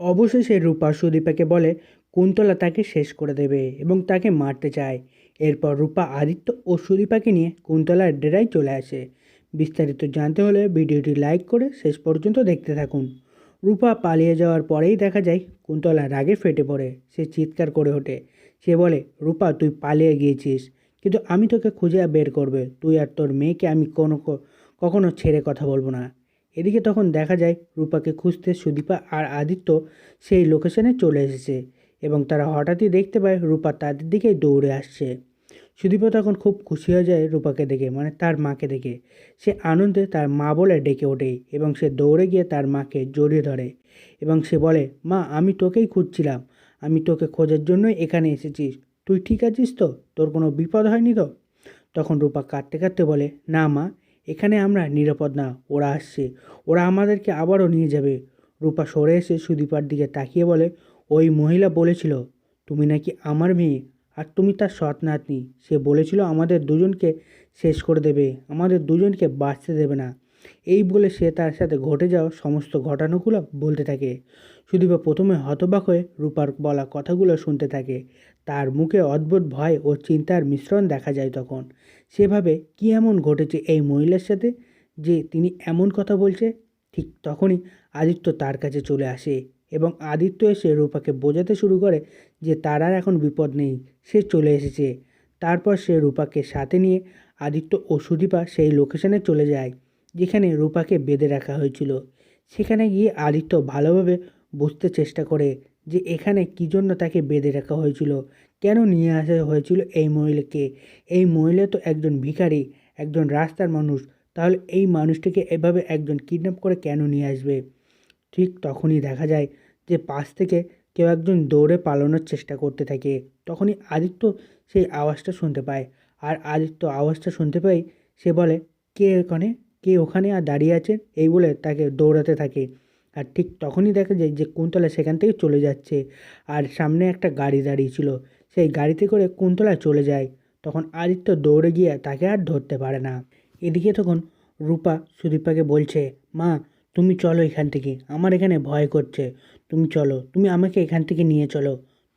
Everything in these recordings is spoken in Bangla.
অবশেষে রূপা সুদীপাকে বলে, কুন্তলা তাকে শেষ করে দেবে এবং তাকে মারতে চায়। এরপর রূপা, আদিত্য ও সুদীপাকে নিয়ে কুন্তলার ডেরায় চলে আসে। বিস্তারিত জানতে হলে ভিডিওটি লাইক করে শেষ পর্যন্ত দেখতে থাকুন। রূপা পালিয়ে যাওয়ার পরেই দেখা যায়, কুন্তলা রাগে ফেটে পড়ে। সে চিৎকার করে ওঠে। সে বলে, রূপা, তুই পালিয়ে গিয়েছিস, কিন্তু আমি তোকে খুঁজে বের করবে। তুই আর তোর মেয়েকে আমি কোনো কখনো ছেড়ে কথা বলব না। এদিকে তখন দেখা যায় রূপাকে খুঁজতে সুদীপা আর আদিত্য সেই লোকেশনে চলে এসেছে এবং তারা হঠাৎই দেখতে পায় রূপা তাদের দিকেই দৌড়ে আসছে। সুদীপা তখন খুব খুশি হয়ে যায় রূপাকে দেখে মানে তার মাকে দেখে। সে আনন্দে তার মা বলে ডেকে ওঠে এবং সে দৌড়ে গিয়ে তার মাকে জড়িয়ে ধরে এবং সে বলে, মা, আমি তোকেই খুঁজছিলাম। আমি তোকে খোঁজার জন্যই এখানে এসেছিস তুই ঠিক আছিস তো? তোর কোনো বিপদ হয়নি তো? তখন রূপা কাঁদতে কাঁদতে বলে, না মা, এখানে আমরা নিরাপদ না। ওরা আসছে। ওরা আমাদেরকে আবারও নিয়ে যাবে। রূপা সরে এসে সুদীপার দিকে তাকিয়ে বলে, ওই মহিলা বলেছিল, তুমি নাকি আমার মেয়ে, আর তুমি তার সৎ নাতনি। সে বলেছিল আমাদের দুজনকে শেষ করে দেবে, আমাদের দুজনকে বাঁচতে দেবে না। এই বলে সে তার সাথে ঘটে যাওয়া সমস্ত ঘটনাগুলো বলতে থাকে। সুদীপা প্রথমে হতবাক হয়ে রূপার বলা কথাগুলো শুনতে থাকে। তার মুখে অদ্ভুত ভয় ও চিন্তার মিশ্রণ দেখা যায় তখন। সেভাবে কি এমন ঘটেছে এই মহিলার সাথে? যে তিনি এমন কথা বলছে, ঠিক তখনই আদিত্য তার কাছে চলে আসে এবং আদিত্য এসে রূপাকে বোঝাতে শুরু করে যে তার আর এখন বিপদ নেই, সে চলে এসেছে। তারপর সে রূপাকে সাথে নিয়ে আদিত্য ও সুদীপা সেই লোকেশনে চলে যায়, যেখানে রূপাকে বেঁধে রাখা হয়েছিল। সেখানে গিয়ে আদিত্য ভালোভাবে বুঝতে চেষ্টা করে যে এখানে কী জন্য তাকে বেঁধে রাখা হয়েছিল, কেন নিয়ে আসা হয়েছিল এই মহিলাকে। এই মহিলা তো একজন ভিখারি, একজন রাস্তার মানুষ তাহলে এই মানুষটিকে এভাবে একজন কিডন্যাপ করে কেন নিয়ে আসবে? ঠিক তখনই দেখা যায় যে পাশ থেকে কেউ একজন দৌড়ে পালানোর চেষ্টা করতে থাকে। তখনই আদিত্য সেই আওয়াজটা শুনতে পায়। আর আদিত্য আওয়াজটা শুনতে পাই সে বলে, কে ওখানে কে ওখানে আর দাঁড়িয়ে আছে? এই বলে তাকে দৌড়াতে থাকে। আর ঠিক তখনই দেখা যায় যে কুন্তলা সেখান থেকে চলে যাচ্ছে। আর সামনে একটা গাড়ি দাঁড়িয়ে ছিল। সেই গাড়িতে করে কুন্তলা চলে যায়। তখন আদিত্য দৌড়ে গিয়ে তাকে আর ধরতে পারে না। এদিকে তখন রূপা সুদীপাকে বলছে, মা, তুমি চলো এখান থেকে। আমার এখানে ভয় করছে। তুমি চলো, তুমি আমাকে এখান থেকে নিয়ে চলো।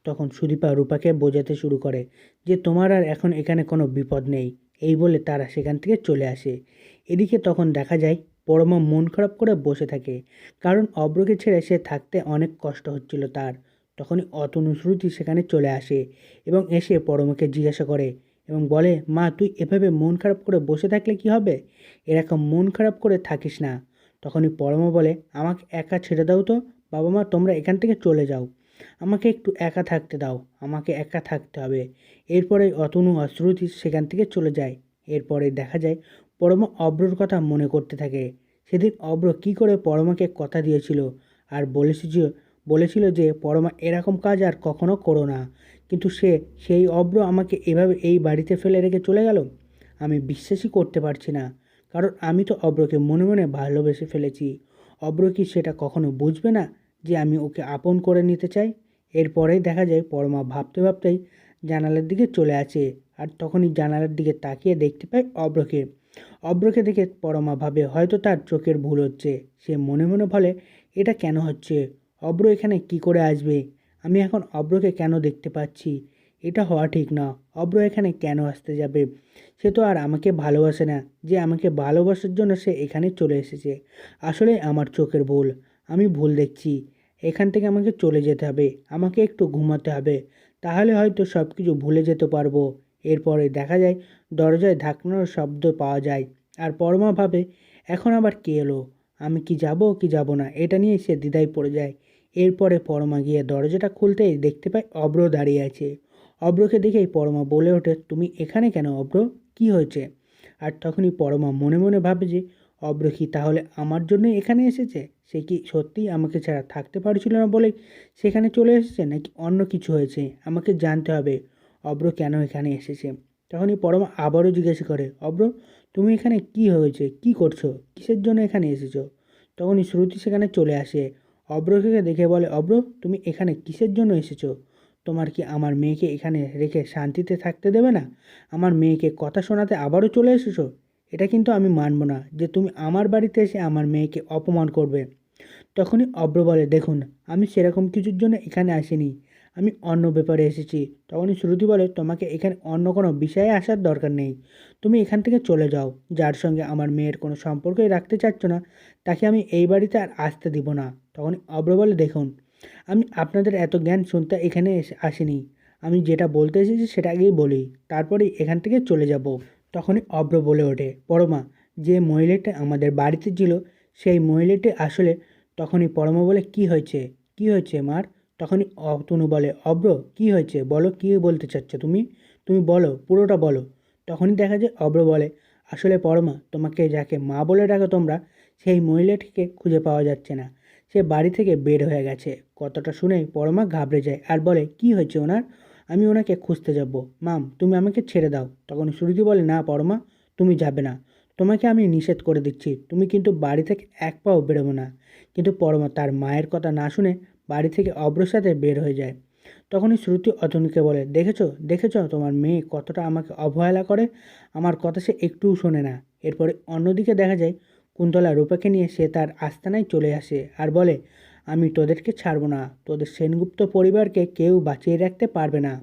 তখন সুদীপা রূপাকে বোঝাতে শুরু করে যে, তোমার আর এখন এখানে কোনো বিপদ নেই। এই বলে তারা সেখান থেকে চলে আসে। এদিকে তখন দেখা যায়, পরমা মন খারাপ করে বসে থাকে। কারণ অব্রকে ছেড়ে সে থাকতে অনেক কষ্ট হচ্ছিল তার। তখনই অতনুশ্রুতি সেখানে চলে আসে এবং এসে পরমাকে জিজ্ঞাসা করে এবং বলে, মা, তুই এভাবে মন খারাপ করে বসে থাকলে কি হবে? এরকম মন খারাপ করে থাকিস না। তখনই পরমা বলে, আমাকে একা ছেড়ে দাও তো। বাবা মা, তোমরা এখান থেকে চলে যাও। আমাকে একটু একা থাকতে দাও। আমাকে একা থাকতে হবে। এরপরে অতনু অশ্রুতি সেখান থেকে চলে যায়। এরপরে দেখা যায়, পরমা অব্রর কথা মনে করতে থাকে। সেদিন অব্র কি করে পরমাকে কথা দিয়েছিল? আর বলেছিল বলেছিল যে, পরমা, এরকম কাজ আর কখনো করো না। কিন্তু সে, সেই অব্র আমাকে এভাবে এই বাড়িতে ফেলে রেখে চলে গেল? আমি বিশ্বাসই করতে পারছি না। কারণ আমি তো অব্রকে মনে মনে ভালোবেসে ফেলেছি। অব্র কি সেটা কখনো বুঝবে না যে আমি ওকে আপন করে নিতে চাই? এরপরেই দেখা যায় পরমা ভাবতে ভাবতেই জানালার দিকে চলে আসে আর তখনই জানালার দিকে তাকিয়ে দেখতে পায় অব্রকে। অব্রকে দেখে পরমা ভাবে হয়তো তার চোখের ভুল হচ্ছে। সে মনে মনে বলে, এটা কেন হচ্ছে? অব্র এখানে কি করে আসবে? আমি এখন অব্রকে কেন দেখতে পাচ্ছি? এটা হওয়া ঠিক না। অব্র এখানে কেন আসতে যাবে? সে তো আর আমাকে ভালোবাসে না, যে আমাকে ভালোবাসার জন্য সে এখানে চলে এসেছে। আসলে আমার চোখের ভুল। আমি ভুল দেখছি। এখান থেকে আমাকে চলে যেতে হবে। আমাকে একটু ঘুমাতে হবে। তাহলে হয়তো সব কিছু ভুলে যেতে পারব। এরপরে দেখা যায়, দরজায় ধাক্কানোর শব্দ পাওয়া যায়। আর পরমা ভাবে, এখন আবার কে এলো? আমি কি যাব কি যাব না? এটা নিয়ে সে দ্বিধায় পড়ে যায়। এরপরে পরমা গিয়ে দরজাটা খুলতেই দেখতে পায় অব্র দাঁড়িয়ে আছে। অব্রকে দেখেই পরমা বলে ওঠে, তুমি এখানে কেন অব্র? কি হয়েছে? আর তখনই পরমা মনে মনে ভাবে যে, অব্র কি তাহলে আমার জন্য এখানে এসেছে? সে কি সত্যিই আমাকে ছাড়া থাকতে পারছিল না বলে সেখানে চলে এসেছে নাকি অন্য কিছু হয়েছে? আমাকে জানতে হবে, অব্র কেন এখানে এসেছে? তখনই পরমা আবারও জিজ্ঞাসা করে, অব্র, তুমি এখানে কি হয়েছে? কি করছ? কিসের জন্য এখানে এসেছ? তখনই শ্রুতি সেখানে চলে আসে। অব্রকে দেখে বলে, অব্র, তুমি এখানে কিসের জন্য এসেছ? তোমার কি আমার মেয়েকে এখানে রেখে শান্তিতে থাকতে দেবে না? আমার মেয়েকে কথা শোনাতে আবারও চলে এসেছ? এটা কিন্তু আমি মানব না যে তুমি আমার বাড়িতে এসে আমার মেয়েকে অপমান করবে। তখনই অব্র বলে, দেখুন, আমি সেরকম কিছুর জন্য এখানে আসিনি। আমি অন্য ব্যাপারে এসেছি। তখনই শ্রুতি বলে, তোমাকে এখানে অন্য কোনো বিষয়ে আসার দরকার নেই। তুমি এখান থেকে চলে যাও। যার সঙ্গে আমার মেয়ের কোনো সম্পর্কই রাখতে চাচ্ছ না, তাকে আমি এই বাড়িতে আর আসতে দিব না। তখনই অব্র বলে, দেখুন, আমি আপনাদের এত জ্ঞান শুনতে এখানে আসিনি। আমি যেটা বলতে এসেছি সেটা আগেই বলি, তারপরেই এখান থেকে চলে যাব। তখনই অব্র বলে ওঠে, পরমা, যে মহিলাটা আমাদের বাড়িতে ছিল, সেই মহিলাটি আসলে তখনই পরমা বলে, কি হয়েছে? কি হয়েছে, মার? তখনই অতনু বলে, অব্র, কি হয়েছে? বলো, কি বলতে চাচ্ছ তুমি? তুমি বলো, পুরোটা বলো। তখনই দেখা যায় অব্র বলে, আসলে পরমা, তোমাকে যাকে মা বলে ডাকো তোমরা, সেই মহিলাটিকে খুঁজে পাওয়া যাচ্ছে না। সে বাড়ি থেকে বের হয়ে গেছে। কথাটা শুনে পরমা ঘাবড়ে যায় আর বলে, কি হয়েছে ওনার? আমি ওনাকে খুঁজতে যাব। মাম, তুমি আমাকে ছেড়ে দাও। তখন সুরীতি বলে, না পরমা, তুমি যাবে না। তোমাকে আমি নিষেধ করে দিচ্ছি। তুমি কিন্তু বাড়ি থেকে এক পাও বেরোবো না। কিন্তু পরমা তার মায়ের কথা না শুনে বাড়ি থেকে অব্রর সাথে বের হয়ে যায়। তখনই শ্রুতি অতনুকে বলে, দেখেছ? দেখেছ? তোমার মেয়ে কতটা আমাকে অবহেলা করে? আমার কথা সে একটুও শোনে না। এরপরে অন্যদিকে দেখা যায় কুন্তলা রূপাকে নিয়ে সে তার আস্তানায় চলে আসে আর বলে, আমি তোদেরকে ছাড়ব না। তোদের সেনগুপ্ত পরিবারকে কেউ বাঁচিয়ে রাখতে পারবে না।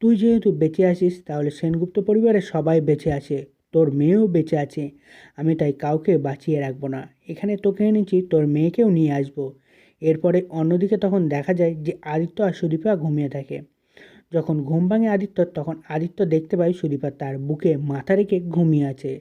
তুই যেহেতু বেঁচে আছিস, তাহলে সেনগুপ্ত পরিবারের সবাই বেঁচে আছে। তোর মেয়েও বেঁচে আছে। আমি তাই কাউকে বাঁচিয়ে রাখব না। এখানে তোকে এনেছি, তোর মেয়েকেও নিয়ে আসব। এরপরে অন্যদিকে তখন দেখা যায় যে আদিত্য আর সুদীপা ঘুমিয়ে থাকে। যখন ঘুম ভাঙে আদিত্য, তখন আদিত্য দেখতে পায় সুদীপা তার বুকে মাথা রেখে ঘুমিয়ে আছে।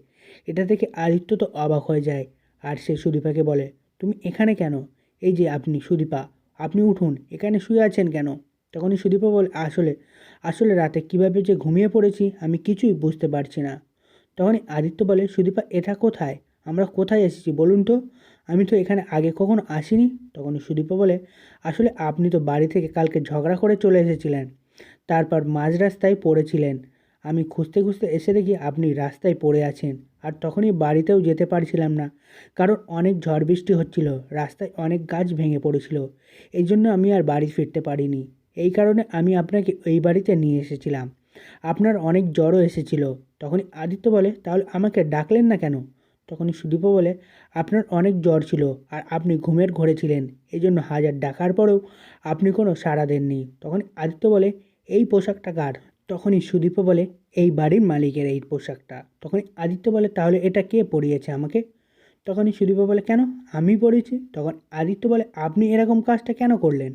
এটা দেখে আদিত্য তো অবাক হয়ে যায়। আর সে সুদীপাকে বলে, তুমি এখানে কেন? এই যে আপনি, সুদীপা, আপনি উঠুন, এখানে শুয়ে আছেন কেন? তখনই সুদীপা বলে, আসলে আসলে রাতে কীভাবে যে ঘুমিয়ে পড়েছি, আমি কিছুই বুঝতে পারছি না। তখনই আদিত্য বলে, সুদীপা, এটা কোথায়? আমরা কোথায় এসেছি বলুন তো? আমি তো এখানে আগে কখনো আসিনি। তখনই সুদীপা বলে, আসলে আপনি তো বাড়ি থেকে কালকে ঝগড়া করে চলে এসেছিলেন। তারপর মাঝ রাস্তায় পড়েছিলেন। আমি খুঁজতে খুঁজতে এসে দেখি আপনি রাস্তায় পড়ে আছেন। আর তখনই বাড়িতেও যেতে পারছিলাম না, কারণ অনেক ঝড় বৃষ্টি হচ্ছিল, রাস্তায় অনেক গাছ ভেঙে পড়েছিল, এই জন্য আমি আর বাড়ি ফিরতে পারিনি। এই কারণে আমি আপনাকে এই বাড়িতে নিয়ে এসেছিলাম। আপনার অনেক জ্বরও এসেছিল। তখনই আদিত্য বলে, তাহলে আমাকে ডাকলেন না কেন? তখনই সুদীপও বলে, আপনার অনেক জ্বর ছিল আর আপনি ঘুমের ঘরে ছিলেন, এই জন্য হাজার ডাকার পরেও আপনি কোনো সাড়া দেননি। তখন আদিত্য বলে, এই পোশাকটা কার? তখনই সুদীপ বলে এই বাড়ির মালিকের এই পোশাকটা। তখনই আদিত্য বলে, তাহলে এটা কে পরিয়েছে আমাকে? তখনই সুদীপ বলে, কেন? আমি পড়েছি তখন আদিত্য বলে, আপনি এরকম কাজটা কেন করলেন?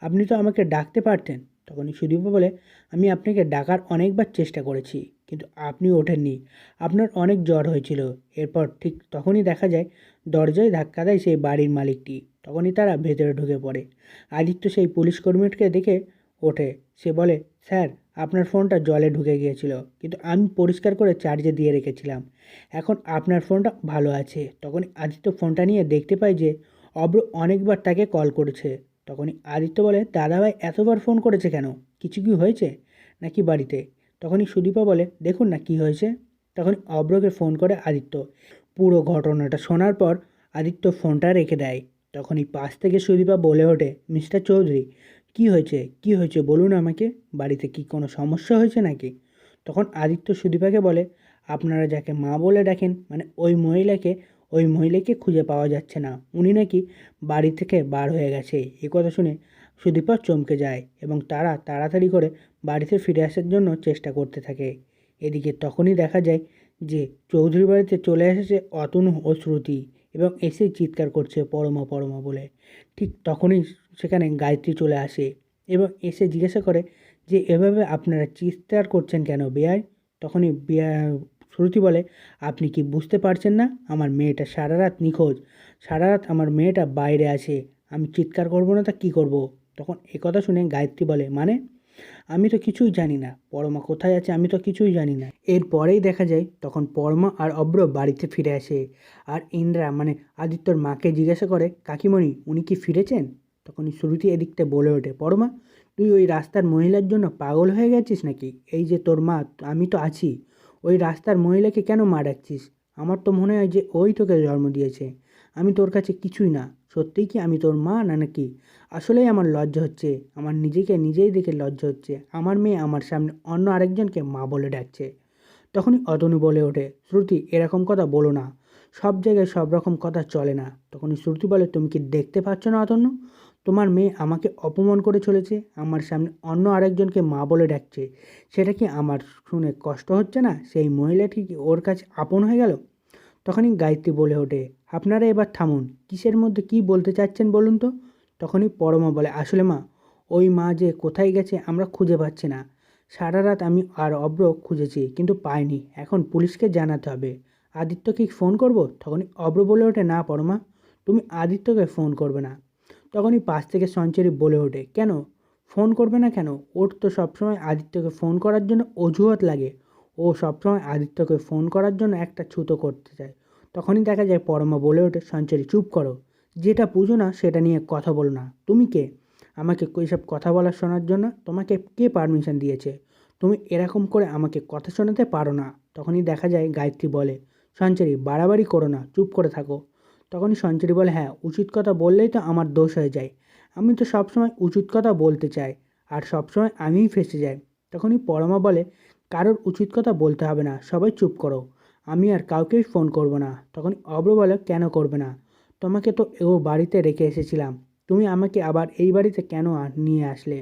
আপনি তো আমাকে ডাকতে পারতেন। তখনই সুদীপ বলে, আমি আপনাকে ডাকার অনেকবার চেষ্টা করেছি, কিন্তু আপনি ওঠেননি। আপনার অনেক জ্বর হয়েছিল। এরপর ঠিক তখনই দেখা যায়, দরজায় ধাক্কা দেয় সেই বাড়ির মালিকটি। তখনই তারা ভেতরে ঢুকে পড়ে। আদিত্য সেই পুলিশ কর্মীকে দেখে ওঠে। সে বলে, স্যার আপনার ফোনটা জলে ঢুকে গিয়েছিল, কিন্তু আমি পরিষ্কার করে চার্জে দিয়ে রেখেছিলাম। এখন আপনার ফোনটা ভালো আছে। তখনই আদিত্য ফোনটা নিয়ে দেখতে পাই যে অব্র অনেকবার তাকে কল করেছে। তখনই আদিত্য বলে দাদাভাই এতবার ফোন করেছে কেন? কিছু কি হয়েছে? নাকি বাড়িতে? তখনই সুদীপা বলে, দেখুন না, কি হয়েছে? তখন অব্রকে ফোন করে আদিত্য। পুরো ঘটনাটা শোনার পর আদিত্য ফোনটা রেখে দেয়। তখনই পাশ থেকে সুদীপা বলে ওঠে, মিস্টার চৌধুরী কি হয়েছে? কি হয়েছে? বলুন আমাকে। বাড়িতে কি কোনো সমস্যা হয়েছে নাকি? তখন আদিত্য সুদীপাকে বলে, আপনারা যাকে মা বলে ডাকেন মানে ওই মহিলাকে ওই মহিলাকে খুঁজে পাওয়া যাচ্ছে না। উনি নাকি বাড়ি থেকে বার হয়ে গেছে। এ কথা শুনে সুদীপা চমকে যায় এবং তারা তাড়াতাড়ি করে বাড়িতে ফিরে আসার জন্য চেষ্টা করতে থাকে। এদিকে তখনই দেখা যায় যে চৌধুরী বাড়িতে চলে এসেছে অতনু ও শ্রুতি। এবং এসে চিৎকার করছে, পরমা পরমা বলে। ঠিক তখনই সেখানে গায়ত্রী চলে আসে এবং এসে জিজ্ঞাসা করে যে, এভাবে আপনারা চিৎকার করছেন কেন বেয়াই? তখনই বেয়া, শ্রুতি বলে, আপনি কি বুঝতে পারছেন না? আমার মেয়েটা সারা রাত নিখোঁজ। সারা রাত আমার মেয়েটা বাইরে আছে। আমি চিৎকার করব না তা কী করব? তখন এ কথা শুনে গায়ত্রী বলে মানে আমি তো কিছুই জানি না। পরমা কোথায় আছে আমি তো কিছুই জানি না। এরপরেই দেখা যায়, তখন পরমা আর অব্র বাড়িতে ফিরে আসে। আর ইন্দ্রা মানে আদিত্যর মাকে জিজ্ঞাসা করে, কাকিমণি, উনি কি ফিরেছেন? তখন শ্রুতি এদিকটা বলে ওঠে, পরমা, তুই ওই রাস্তার মহিলার জন্য পাগল হয়ে গেছিস নাকি? এই যে তোর মা, আমি তো আছি। ওই রাস্তার মহিলাকে কেন মারাচ্ছিস আমার তো মনে হয় যে ওই তোকে জন্ম দিয়েছে। আমি তোর কাছে কিছুই না। সত্যিই কি আমি তোর মা না নাকি? আসলেই আমার লজ্জা হচ্ছে। আমার নিজেকে নিজেই দেখে লজ্জা হচ্ছে। আমার মেয়ে আমার সামনে অন্য আরেকজনকে মা বলে ডাকছে। তখনই অতনু বলে ওঠে, শ্রুতি, এরকম কথা বলো না। সব জায়গায় সব রকম কথা চলে না। তখনই শ্রুতি বলে, তুমি কি দেখতে পাচ্ছ না অতন্য তোমার মেয়ে আমাকে অপমান করে চলেছে। আমার সামনে অন্য আরেকজনকে মা বলে ডাকছে। সেটা কি আমার শুনে কষ্ট হচ্ছে না? সেই মহিলাটি কি ওর কাছে আপন হয়ে গেল? তখনই গায়ত্রী বলে ওঠে আপনারা এবার থামুন। কিসের মধ্যে কি বলতে চাচ্ছেন বলুন তো? তখনই পরমা বলে, আসলে মা, ওই মা যে কোথায় গেছে আমরা খুঁজে পাচ্ছি না। সারা রাত আমি আর অব্র খুঁজেছি, কিন্তু পাইনি। এখন পুলিশকে জানাতে হবে। আদিত্যকে ফোন করব? তখনই অব্র বলে ওঠে, না পরমা, তুমি আদিত্যকে ফোন করবে না। তখনই পাশ থেকে সঞ্চরি বলে ওঠে, কেন? ফোন করবে না কেন? ওর তো সবসময় আদিত্যকে ফোন করার জন্য অজুহাত লাগে। ও সবসময় আদিত্যকে ফোন করার জন্য একটা ছুতো করতে চায়। তখনই দেখা যায় পরমা বলে ওঠে, সঞ্চারী, চুপ করো। যেটা বুঝো না, সেটা নিয়ে কথা বলো না। তুমি কে? আমাকে এইসব কথা বলার শোনার জন্য তোমাকে কে পারমিশন দিয়েছে? তুমি এরকম করে আমাকে কথা শোনাতে পারো না। তখনই দেখা যায় গায়ত্রী বলে, সঞ্চারী, বাড়াবাড়ি করো না, চুপ করে থাকো। তখনই সঞ্চারী বলে হ্যাঁ উচিত কথা বললেই তো আমার দোষ হয়ে যায়। আমি তো সবসময় উচিত কথা বলতে চাই, আর সবসময় আমিই ফেসে যাই। তখনই পরমা বলে, কারোর উচিত কথা বলতে হবে না, সবাই চুপ করো। আমি আর কাউকেই ফোন করব না। তখন অব্র বলে, কেন করবে না? তোমাকে তো ও বাড়িতে রেখে এসেছিলাম। তুমি আমাকে আবার এই বাড়িতে কেন নিয়ে আসলে?